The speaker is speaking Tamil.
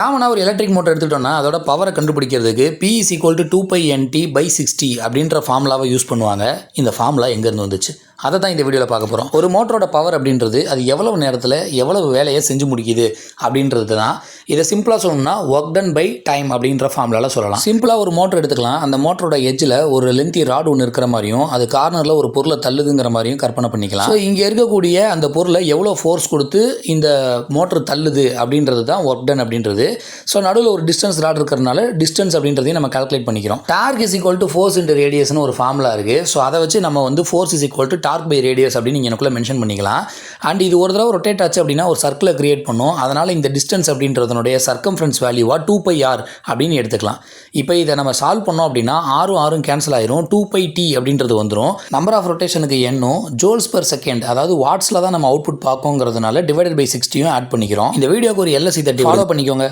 காமனாக ஒரு எலக்ட்ரிக் மோட்டர் எடுத்துட்டோம்னா அதோட பவரை கண்டுபிடிக்கிறதுக்கு P is equal to two pi NT by sixty அப்படின்ற ஃபார்முலாவை யூஸ் பண்ணுவாங்க. இந்த ஃபார்முலா எங்கேருந்து வந்துச்சு? அதை தான் இந்த வீடியோவில் பார்க்க போகிறோம் ஒரு மோட்டரோட பவர் அப்படின்றது அது எவ்வளவு நேரத்தில் எவ்வளவு வேலையை செஞ்சு முடிக்குது அப்படின்றது தான். இதை சிம்பிளாக சொல்லணும்னா ஒர்க் டன் பை டைம் அப்படின்ற ஃபார்ம்லால சொல்லலாம். சிம்பிளாக ஒரு மோட்டர் எடுத்துக்கலாம். அந்த மோட்டரோட எஜ்ஜில் ஒரு லென்த்தி ராட் ஒன்று இருக்கிற மாதிரியும் அது கார்னரில் ஒரு பொருளை தள்ளுதுங்கிற மாதிரியும் கற்பனை பண்ணிக்கலாம். ஸோ இங்கே இருக்கக்கூடிய அந்த பொருளை எவ்வளோ ஃபோர்ஸ் கொடுத்து இந்த மோட்டர் தள்ளுது அப்படின்றது தான் ஒர்க் டன் அப்படின்றது. ஸோ நடுவில் ஒரு டிஸ்டன்ஸ் ராட் இருக்கிறதுனால டிஸ்டன்ஸ் அப்படின்றதையும் நம்ம கால்குலேட் பண்ணிக்கிறோம். Torque is equal to force into ரேடியஸ்னு ஒரு ஃபார்முலா இருக்குது ஸோ அதை வச்சு நம்ம வந்து force is equal to torque by radius அப்படின்னு நீங்கள் எனக்குள்ளே மென்ஷன் பண்ணிக்கலாம். அண்ட் இது ஒரு தடவை ரொட்டேட் ஆச்சு அப்படின்னா ஒரு சர்க்கிளை கிரியேட் பண்ணும். அதனால் இந்த டிஸ்டன்ஸ் அப்படின்றதனுடைய சர்க்கம்ஃபரன்ஸ் வேல்யூவாக டூ பை ஆர் அப்படின்னு எடுத்துக்கலாம். இப்போ இதை நம்ம சால்வ் பண்ணோம் அப்படின்னா ஆறும் ஆறும் கேன்சல் ஆயிரும். டூ பை டி அப்படின்றது வந்துடும் நம்பர் ஆஃப் ரொட்டேஷனுக்கு எண்ணும். ஜோல்ஸ் பர் செகண்ட் அதாவது வாட்ஸில் தான் நம்ம அவுட்புட் பார்க்கோங்கிறதுனால டிவைடட் பை சிக்ஸ்டியும் ஆட் பண்ணிக்கிறோம். இந்த வீடியோக்கு ஒரு எல்எஸ்சி தட்டி ஃபாலோ பண்ணிக்கோங்க.